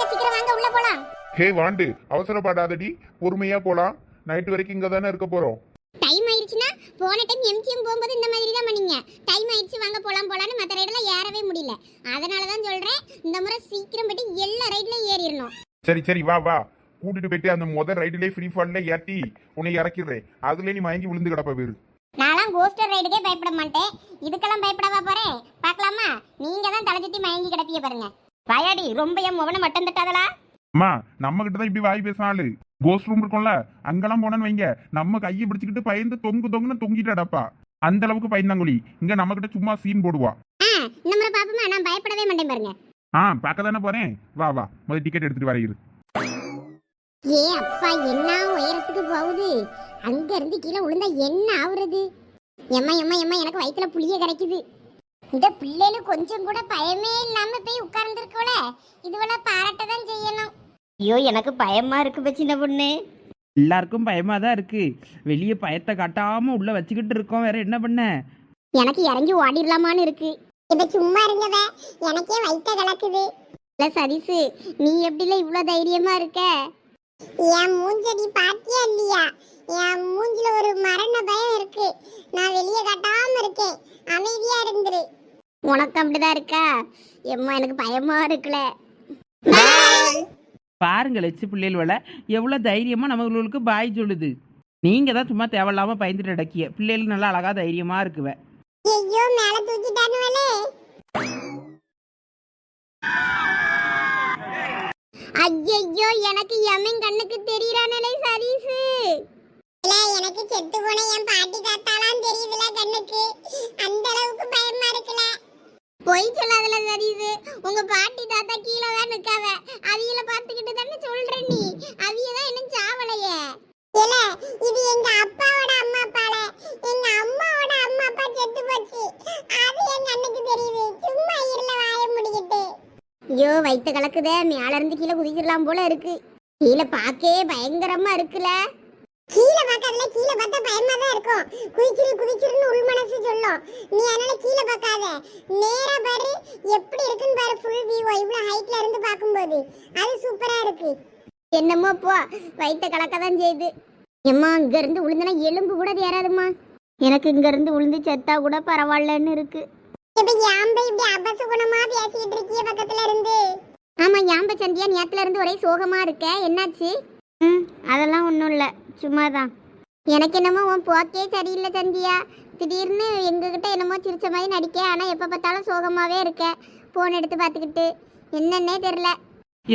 வாங்க சீக்கிரம் வாங்க உள்ள போலாம். ஹே வாண்டு அவசரப்படாதடி பொறுமையா போலாம். நைட்டு வரைக்கும் இங்க தானே இருக்க போறோம். டைம் ஆயிடுச்சுன்னா போன டைம் எம்ஜிஎம் போகும்போது இந்த மாதிரி தான் பண்ணீங்க. டைம் ஆயிடுச்சு வாங்க போலாம் போலான்னு மற்ற ரைடெல்லாம் ஏறவே முடியல. அதனால தான் சொல்றேன் இந்த முறை சீக்கிரம் போயிட்டு எல்லா ரைட்லயும் ஏறிடணும். சரி சரி வா வா. கூட்டிட்டு போயிட்டு அந்த முதல் ரைடுலேயே ஃப்ரீ ஃபால்ல ஏத்தி உன்னை இறக்கிடுறேன். அதுல நீ மயங்கி விழுந்து கிடப்ப பேரு நான்லாம் கோஸ்டர் ரைடுக்கே பயப்பட மாட்டேன். இதுக்கெல்லாம் பயப்படவா போறேன். பார்க்கலாமா? நீங்க தான் தலை சுத்தி மயங்கி கிடப்பிய பாருங்க. வாயாடி ரொம்ப என் முகனை மட்டும் தட்டாதலா அம்மா நம்ம கிட்ட தான் இப்படி வாய் பேசினாலு கோஸ்ட் ரூம் இருக்கும்ல அங்கெல்லாம் போனோன்னு வைங்க. நம்ம கையை பிடிச்சிக்கிட்டு பயந்து தொங்கு தொங்குன்னு தொங்கிட்டாடப்பா. அந்த அளவுக்கு பயந்தாங்குழி. இங்க நம்ம கிட்ட சும்மா சீன் போடுவா. முறை பாப்போமா நான் பயப்படவே மாட்டேன் பாருங்க. ஆ பார்க்க தானே போறேன்? வா வா. முதல் டிக்கெட் எடுத்துட்டு வரையிரு ஏ அப்பா என்ன உயரத்துக்கு போகுது? அங்க இருந்து கீழே விழுந்தா என்ன ஆகுறது எம்மா எம்மா எம்மா எனக்கு வயித்துல புளிய கிடைக்குது இந்த பிள்ளைகள் கொஞ்சம் கூட பயமே இல்லாம போய் உட்கார்ந்துருக்கோல இதுவள பாராட்ட தான் செய்யணும். ஐயோ எனக்கு பயமா இருக்கு சின்ன பொண்ணு. எல்லாருக்கும் பயமா தான் இருக்கு. வெளியே பயத்தை காட்டாம உள்ள வச்சுக்கிட்டு இருக்கோம். வேற என்ன பண்ண? எனக்கு இறங்கி ஓடிடலாமான்னு இருக்கு. இப்ப சும்மா இருங்கவ. எனக்கே வயித்த கலக்குது. இல்ல சதீசு நீ எப்படில இவ்ளோ தைரியமா இருக்க? என் மூஞ்சடி பாத்தியா இல்லையா? என் மூஞ்சில ஒரு மரண பயம் இருக்கு. நான் வெளியே கட்டாம இருக்கேன். அமைதியா இருந்துரு. உனக்கு அப்படிதான் இருக்கா? எம்மா எனக்கு பயமா இருக்குல. பாருங்க லட்சு பிள்ளைகளோட எவ்வளோ தைரியமா நம்மளுக்கு பாய் சொல்லுது. நீங்க தான் சும்மா தேவையில்லாம பயந்துட்டு அடக்கிய பிள்ளைகள் நல்லா அழகா தைரியமா இருக்குவ. ஐயோ மேல தூக்கிட்டானுவலே ஐயோ எனக்கு எமன் கண்ணுக்கு தெரியறானே சதீசு இல்ல எனக்கு செத்து போன என் பாட்டி தாத்தாலாம் தெரியுதுல கண்ணுக்கு. அந்த அளவுக்கு பயமா இருக்குல. பொய் சொல்லாதல சரிது உங்க பாட்டி தாத்தா கீழே தான் நிக்காவ. அவியல பாத்துக்கிட்டு தானே சொல்ற நீ? அவிய தான் இன்னும் சாவலையே. இல்ல இது எங்க அப்பாவோட அம்மா அப்பால. எங்க அம்மாவோட அம்மா அப்பா செத்து போச்சு. அது எங்க கண்ணுக்கு தெரியுது. சும்மா இருல வாய முடிக்கிட்டு. ஐயோ வயித்த கலக்குதே. மேல இருந்து கீழே குதிச்சிடலாம் போல இருக்கு. கீழே பாக்கே பயங்கரமா இருக்குல்ல கீழே பார்க்காதல கீழே பார்த்தா பயமா தான் இருக்கும். குதிச்சிரு குதிச்சிருன்னு உள் மனசு சொல்லும். நீ அதனால கீழே பார்க்காத. நேரா பாரு எப்படி இருக்குன்னு பாரு ஃபுல் வியூ இவ்வளவு ஹைட்ல இருந்து பார்க்கும்போது. அது சூப்பரா இருக்கு. என்னமோ போ வயித்த கலக்க தான் செய்யுது. எம்மா இங்க இருந்து உளுந்தனா எலும்பு கூட தேராதுமா எனக்கு இங்க இருந்து உளுந்து செத்தா கூட பரவாயில்லன்னு இருக்கு. இப்ப யாம்பை இப்படி அபசகுணமா பேசிட்டு இருக்கிய பக்கத்துல இருந்து. ஆமா யாம்ப சந்தியா நேத்துல இருந்து ஒரே சோகமா இருக்க. என்னாச்சு? ம் அதெல்லாம் ஒன்றும் இல்லை. சும்மா தான் எனக்கு என்னமோ உன் போக்கே சரியில்லை சந்தியா. திடீர்னு எங்ககிட்ட என்னமோ சிரிச்ச மாதிரி நடிக்க. ஆனால் எப்போ பார்த்தாலும் சோகமாகவே இருக்க. ஃபோன் எடுத்து பார்த்துக்கிட்டு. என்னன்னே தெரில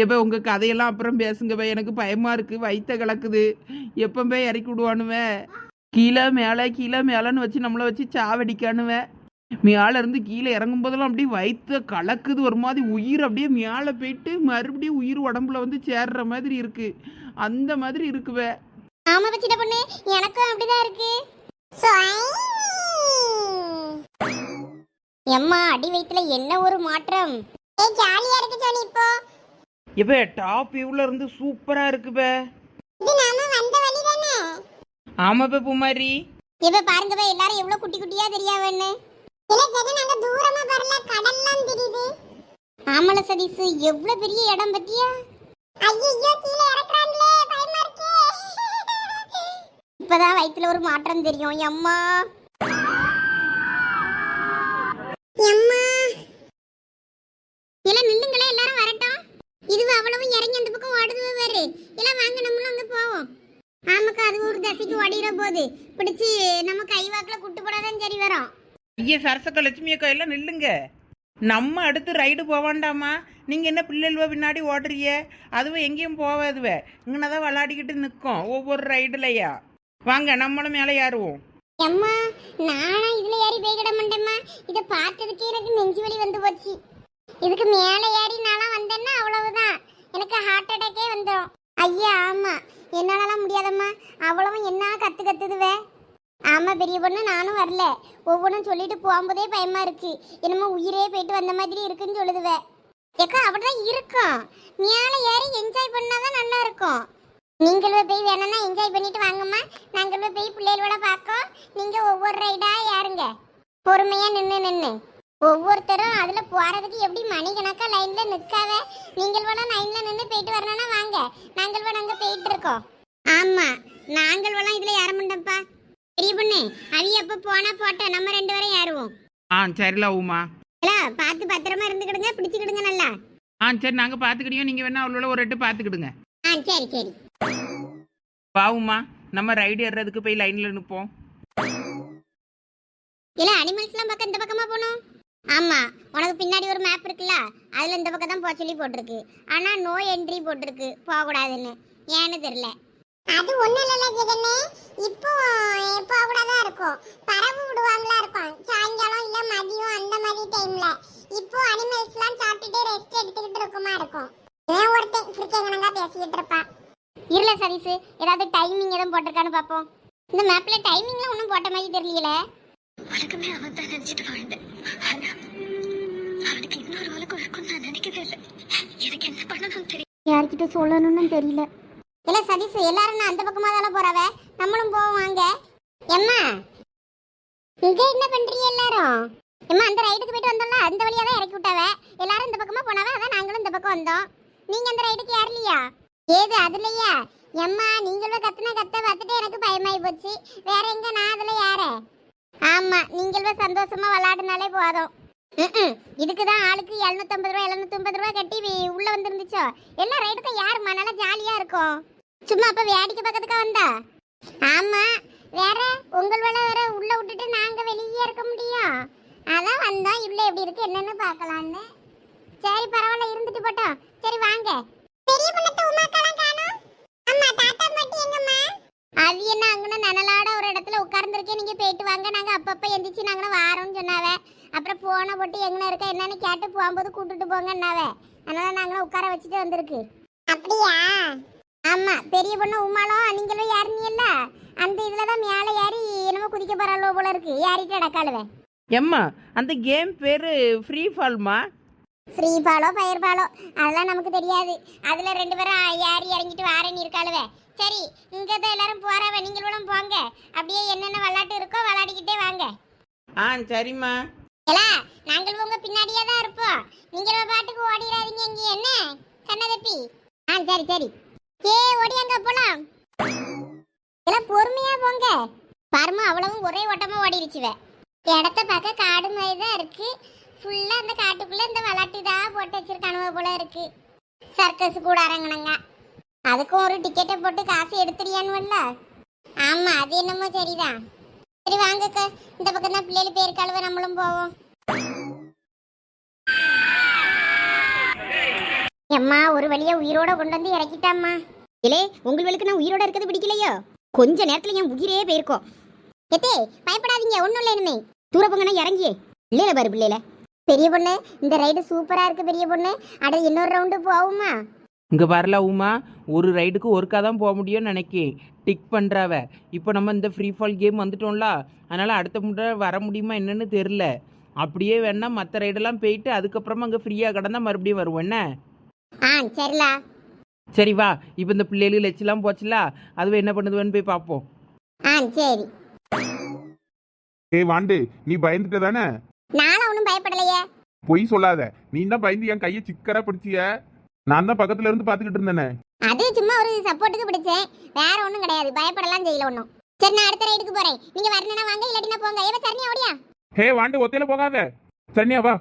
எப்போ உங்கள் கதையெல்லாம் அப்புறம் பேசுங்க பே. எனக்கு பயமாக இருக்குது வயித்த கலக்குது. எப்போ போய் இறக்கி விடுவானுவே. கீழே மேலே கீழே மேலேன்னு வச்சு நம்மளை வச்சு சாவடிக்கானுவே. மேலே இருந்து கீழே இறங்கும் போதெல்லாம் அப்படியே வயித்த கலக்குது. ஒரு மாதிரி உயிர் அப்படியே மேலே போயிட்டு மறுபடியும் உயிர் உடம்புல வந்து சேர்ற மாதிரி இருக்குது அந்த மாதிரி இருக்குவே. ஆமா வச்சிட்ட பொண்ணு எனக்கும் அப்படிதான் இருக்கு. எம்மா அடி வயித்துல என்ன ஒரு மாற்றம்? ஏய் ஜாலியா இருக்கு ஜோனி இப்போ. இப்போ டாப் வியூல இருந்து சூப்பரா இருக்குபே இது நாம வந்த வழி தானே? ஆமாப்பா பூமாரி. இப்ப பாருங்க பா, எல்லாரும் எவ்வளவு குட்டி குட்டியா தெரியாவன்னு. இல்ல ஜெகன் அங்க தூரமா வரல கடல்லாம் தெரியுது. ஆமல சதீஸ் எவ்வளவு பெரிய இடம் பத்தியா? ஐயோ கீழ இறக்குறாங்களே. இருக்கே இப்பதான் வயிற்றுல ஒரு மாற்றம் தெரியும். எம்மா? எம்மா? இல்ல நில்லுங்களே எல்லாரும் வரட்டும். இது அவ்வளவு இறங்கி அந்த பக்கம் ஓடுது வேறு இல்ல வாங்க நம்மளும் அங்க போவோம். ஆமாக்கா அது ஒரு தசைக்கு ஓடிற போது. பிடிச்சி நம்ம கை வாக்குல குட்டு போடாதான் சரி வரும். ஐயா சரசக்க லட்சுமி அக்கா எல்லாம் நில்லுங்க. நம்ம அடுத்து ரைடு போவாண்டாமா? நீங்க என்ன பிள்ளைகளுவ பின்னாடி ஓடுறிய அதுவும் எங்கேயும் போவாதுவே. இங்கே தான் விளாடிக்கிட்டு நிற்கும் ஒவ்வொரு ரைடுலையா வாங்க நம்மளும் மேலே ஏறுவோம். அம்மா நானா இதுல ஏறி போய்கிட மாட்டேம்மா. இத பார்த்ததுக்கே எனக்கு நெஞ்சு வலி வந்து போச்சு. இதுக்கு மேலே ஏறி நான்லாம் வந்தேன்னா அவ்வளவுதான். எனக்கு ஹார்ட் அட்டாக்கே வந்துடும் ஐயா ஆமா. என்னாலலாம் முடியாதம்மா. அவ்வளவும் என்ன கத்து கத்துதுவே? ஆமா பெரிய பொண்ணு நானும் வரல. ஒவ்வொன்றும் சொல்லிட்டு போகும்போதே பயமா இருக்கு. என்னமோ உயிரே போயிட்டு வந்த மாதிரி இருக்குன்னு சொல்லுதுவே. ஏக்கா அப்படிதான் இருக்கும். மேலே ஏறி என்ஜாய் பண்ணாதான் நல்லா இருக்கும். நீங்களும் போய் வேணும்னா என்ஜாய் பண்ணிட்டு வாங்கம்மா. நாங்களும் போய் பிள்ளைகளோட பார்க்கோம். நீங்க ஒவ்வொரு ரைடா யாருங்க பொறுமையா நின்று நின்று ஒவ்வொருத்தரும் அதுல போறதுக்கு எப்படி மணிக்கணக்கா லைன்ல நிக்காவ? நீங்கள் வேணா லைன்ல நின்று போயிட்டு வரணும்னா வாங்க. நாங்கள் வேணா அங்க போயிட்டு இருக்கோம். ஆமா நாங்கள் வேணா இதுல ஏற மாட்டோம்ப்பா. பெரிய பொண்ணு அவி எப்ப போனா போட்டோம் நம்ம ரெண்டு பேரும் ஏறுவோம். ஆ சரில உமா. இல்ல பார்த்து பத்திரமா இருந்துக்கிடுங்க பிடிச்சுக்கிடுங்க நல்லா. ஆ சரி நாங்கள் பார்த்துக்கிட்டியோம் நீங்கள் வேணா அவளோட ஒரு எட்டு பார்த்துக்கிடுங்க. ஆ சரி சரி. பாவுமா நம்ம ரைடு ஏறுறதுக்கு போய் லைனில் நிற்போம் இல்ல அனிமல்ஸ்லாம் பக்கம் இந்த பக்கமா போகணும்? ஆமா உனக்கு பின்னாடி ஒரு மேப் இருக்குல்ல அதுல இந்த பக்கம் தான் போக சொல்லி போட்டிருக்கு. ஆனா நோ என்ட்ரி போட்டிருக்கு போக கூடாதுன்னு ஏன்னு தெரியல. அது ஒண்ணு இல்ல ஜெகனே இப்போ போக கூடாதா இருக்கும். பறவு விடுவாங்களா இருக்கும். சாயங்காலம் இல்ல மதியம் அந்த மாதிரி டைம்ல இப்போ அனிமல்ஸ்லாம் சாப்பிட்டுட்டு ரெஸ்ட் எடுத்துக்கிட்டு இருக்குமா இருக்கும். ஏன் ஒருத்தன் கிரிக்கெங்கனங்க பேசிக்கிட்டு இருப்பா? இருல சதீஸ் ஏதாவது டைமிங் எதுவும் போட்டிருக்கான்னு பாப்போம் இந்த மேப்ல டைமிங்லாம் ஒன்றும் போட்ட மாதிரி தெரியல. உலகமே அவன் தான் நினைச்சிட்டு வாழ்ந்தேன். ஆனா அவனுக்கு இன்னொரு உலகம் இருக்கும்னு நான் நினைக்கவே இல்லை. எனக்கு என்ன பண்ணணும் தெரியும் யார்கிட்ட சொல்லணும்னு தெரியல. இல்ல சதீஷ் எல்லாரும் நான் அந்த பக்கமா தானே போறவ? நம்மளும் போவோம் வாங்க. எம்மா இங்க என்ன பண்றீங்க எல்லாரும்? எம்மா அந்த ரைடுக்கு போயிட்டு வந்தோம்ல அந்த வழியா தான் இறக்கி விட்டாவ? எல்லாரும் இந்த பக்கமா போனாவ? அதான் நாங்களும் இந்த பக்கம் வந்தோம். நீங்க அந்த ரைடுக்கு ஏறலையா? ஏது அதுலயா? எம்மா நீங்களும் கத்துன கத்த பார்த்துட்டு எனக்கு பயமாயி போச்சு. வேற எங்க? நான் அதுல ஏற ஆமா நீங்களும் சந்தோஷமா விளையாடுனாலே போதும். இதுக்கு இதுக்குதான் ஆளுக்கு எழுநூத்தம்பது ரூபா எழுநூத்தம்பது ரூபா கட்டி உள்ள வந்துருந்துச்சோ? எல்லாம் ரைடுக்கும் யாரும்மா? நல்லா ஜாலியா இருக்கும். சும்மா அப்ப வேடிக்கை பக்கத்துக்கா வந்தா? ஆமா. வேற உங்கள் வேலை வேற உள்ள விட்டுட்டு நாங்க வெளியே இருக்க முடியும் அதான் வந்தோம். இவ்வளோ எப்படி இருக்கு? என்னன்னு பார்க்கலான்னு. சரி பரவாயில்ல. இருந்துட்டு போட்டோம். சரி வாங்க பெரிய பொண்ணு உமாக்கெல்லாம் காணோம் அம்மா தாத்தா பாட்டி எங்கம்மா அங்கன நனலாட ஒரு இடத்துல உட்கார்ந்துருக்கேன். நீங்க போயிட்டு வாங்க. நாங்க அப்பப்ப எந்திரிச்சு நாங்க வாரோம்னு சொன்னாவ. அப்புறம் போனை போட்டு எங்கன இருக்க என்னன்னு கேட்டு போகும்போது கூட்டிட்டு போங்கன்னாவ அதனால நாங்களும் உட்கார வச்சுட்டு வந்திருக்கு. அப்படியா? ஆமா பெரிய பொண்ணு உமாலும் நீங்களும் ஏறினீல்ல அந்த இதுல தான் மேலே ஏறி என்னமோ குதிக்க போறாளோ போல இருக்கு. ஏறிட்டு அடக்காளுவே எம்மா அந்த கேம் பேர் ஃப்ரீ ஃபால்மா ஃப்ரீ பாலோ பயிர் பாலோ அதெல்லாம் நமக்கு தெரியாது. அதுல ரெண்டு பேரும் ஏறி இறங்கிட்டு வாரேன்னு இருக்காளுவே. சரி இங்க தான் எல்லாரும் போறவ நீங்களும் போங்க. அப்படியே என்னென்ன விளையாட்டு இருக்கோ விளையாடிக்கிட்டே வாங்க. ஆ சரிம்மா. ஏலா நாங்கள் உங்க பின்னாடியே தான் இருப்போம். நீங்க உங்க பாட்டுக்கு ஓடிடாதீங்க இங்க என்ன? கண்ணதப்பி. ஆ சரி சரி. ஏ ஓடியாங்க போலாம். எல்லாம் பொறுமையா போங்க. பாருமா அவ்வளவும் ஒரே ஓட்டமா ஓடிடுச்சுவ இடத்த பார்க்க காடு மாதிரி தான் இருக்கு. ஃபுல்லா அந்த காட்டுக்குள்ள இந்த விளாட்டு தான் போட்டு வச்சிருக்கானுவ போல இருக்கு. சர்க்கஸ் கூட அரங்கணுங்க. அதுக்கும் ஒரு டிக்கெட்டை போட்டு காசு எடுத்துறியானுவல்ல ஆமா அது என்னமோ சரிதான். சரி வாங்கக்கா. இந்த பக்கம் தான் பிள்ளைகள் பேருக்கு அளவு நம்மளும் போவோம். எம்மா ஒரு வழியா உயிரோட கொண்டு வந்து இறக்கிட்டாம்மா. இலே உங்களுக்கு நான் உயிரோட இருக்கிறது பிடிக்கலையோ? கொஞ்ச நேரத்துல என் உயிரே போயிருக்கோம். எத்தே பயப்படாதீங்க ஒண்ணும் இல்லை இனிமே. தூர போங்கன்னா இறங்கியே. இல்லையில பாரு பிள்ளையில பெரிய பொண்ணு இந்த ரைடு சூப்பரா இருக்கு பெரிய பொண்ணு. அட இன்னொரு ரவுண்டு போகுமா இங்கே வரல உமா ஒரு ரைடுக்கு ஒருக்கா தான் போக முடியும்னு நினைக்கேன் டிக் பண்ணுறாவ இப்போ நம்ம இந்த ஃப்ரீ ஃபால் கேம் வந்துட்டோம்ல அதனால் அடுத்த முறை வர முடியுமா என்னன்னு தெரில அப்படியே வேணா மற்ற ரைடெல்லாம் போயிட்டு அதுக்கப்புறமா அங்கே ஃப்ரீயாக கிடந்தா மறுபடியும் வருவோம். என்ன? ஆ சரிலா. சரி வா. இப்போ இந்த பிள்ளைகள் லட்சலாம் போச்சுல அதுவே என்ன பண்ணுதுவேன்னு போய் பார்ப்போம் ஆ சரி. ஏய் வாண்டு நீ பயந்துட்ட தானே? நானும் ஒன்றும் பயப்படலையே. பொய் சொல்லாத. நீ தான் பயந்து என் கையை சிக்கரா பிடிச்சிய? நான் தான் பக்கத்துல இருந்து பாத்துக்கிட்டு இருந்தேனே. அது சும்மா ஒரு சப்போர்ட்டுக்கு பிடிச்சேன். வேற ஒன்றும் கிடையாது. பயப்படலாம் செய்யல ஒன்றும் சரி நான் அடுத்த ரைடுக்கு போறேன். நீங்க வரணும்னா வாங்க இல்லாட்டினா போங்க. ஏவ சரணியா ஓடியா? ஹே வாண்டு ஒத்தையில போகாத. சரண்யா வா.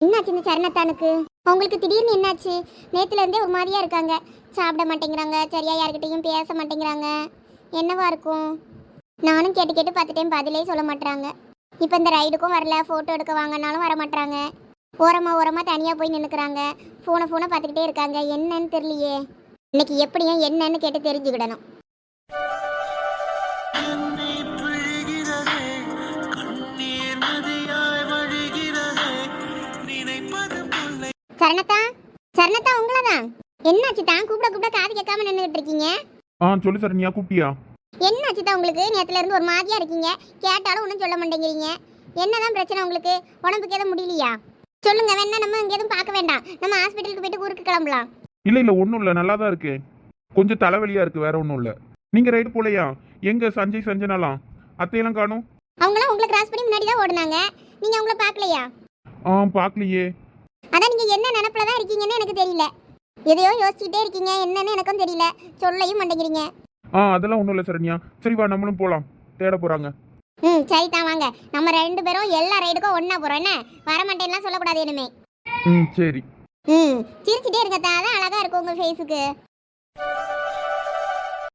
என்னாச்சு இந்த சரணத்தானுக்கு அவங்களுக்கு திடீர்னு என்னாச்சு? நேத்துல இருந்தே ஒரு மாதிரியா இருக்காங்க. சாப்பிட மாட்டேங்கிறாங்க. சரியா யார்கிட்டயும் பேச மாட்டேங்கிறாங்க. என்னவா இருக்கும்? நானும் கேட்டு கேட்டு பார்த்துட்டேன். பதிலே சொல்ல மாட்டாங்க இப்போ இந்த ரைடுக்கும் வரல. ஃபோட்டோ எடுக்க வாங்கினாலும் வர மாட்டாங்க ஓரமா ஓரமா தனியா போய் நின்னுக்கிறாங்க. ஃபோனை ஃபோனை பார்த்துக்கிட்டே இருக்காங்க. என்னன்னு தெரியலையே. இன்னைக்கு எப்படியும் என்னன்னு கேட்டு தெரிஞ்சுக்கிடணும். சரணத்தா? சரணத்தா உங்களை தான் என்னாச்சு தான்? கூப்பிட கூப்பிட காது கேட்காம நின்றுட்டு இருக்கீங்க? ஆ சொல்லு சரண்யா கூப்பிட்டியா? என்னாச்சு தான் உங்களுக்கு? நேத்துல இருந்து ஒரு மாதிரியா இருக்கீங்க. கேட்டாலும் ஒன்றும் சொல்ல மாட்டேங்கிறீங்க. என்னதான் பிரச்சனை உங்களுக்கு? உடம்புக்கு எதுவும் முடியலையா? சொல்லுங்க வேணா நம்ம இங்க எதுவும் பார்க்க வேண்டாம். நம்ம ஹாஸ்பிட்டலுக்கு போயிட்டு ஊருக்கு கிளம்பலாம். இல்ல இல்ல ஒண்ணும் இல்ல. நல்லா தான் இருக்கு. கொஞ்சம் தலைவலியா இருக்கு வேற ஒண்ணும் இல்ல. நீங்க ரைடு போலையா? எங்க சஞ்சய் சஞ்சனாலாம்? அத்தையெல்லாம் காணும். அவங்களாம் உங்களை கிராஸ் பண்ணி முன்னாடி தான் ஓடுனாங்க. நீங்க அவங்கள பார்க்கலையா? ஆ பார்க்கலையே. அதான் நீங்க என்ன நினப்புல தான் இருக்கீங்கன்னு எனக்கு தெரியல. எதையோ யோசிச்சுட்டே இருக்கீங்க என்னன்னு எனக்கும் தெரியல. சொல்லையும் மாட்டேங்கிறீங்க. ஆ அதெல்லாம் ஒன்றும் இல்லை சரண்யா. சரி வா நம்மளும் போகலாம் தேட போகிறாங்க ம் சரி தான் வாங்க. நம்ம ரெண்டு பேரும் எல்லா ரைடுக்கும் ஒண்ணா போறோம். என்ன? வரமாட்டேன்லாம் சொல்லக்கூடாது இனிமே. ம் சரி. ம் சிரிச்சிட்டே இருங்க தான் அதான் அழகா இருக்கும் உங்க ஃபேஸுக்கு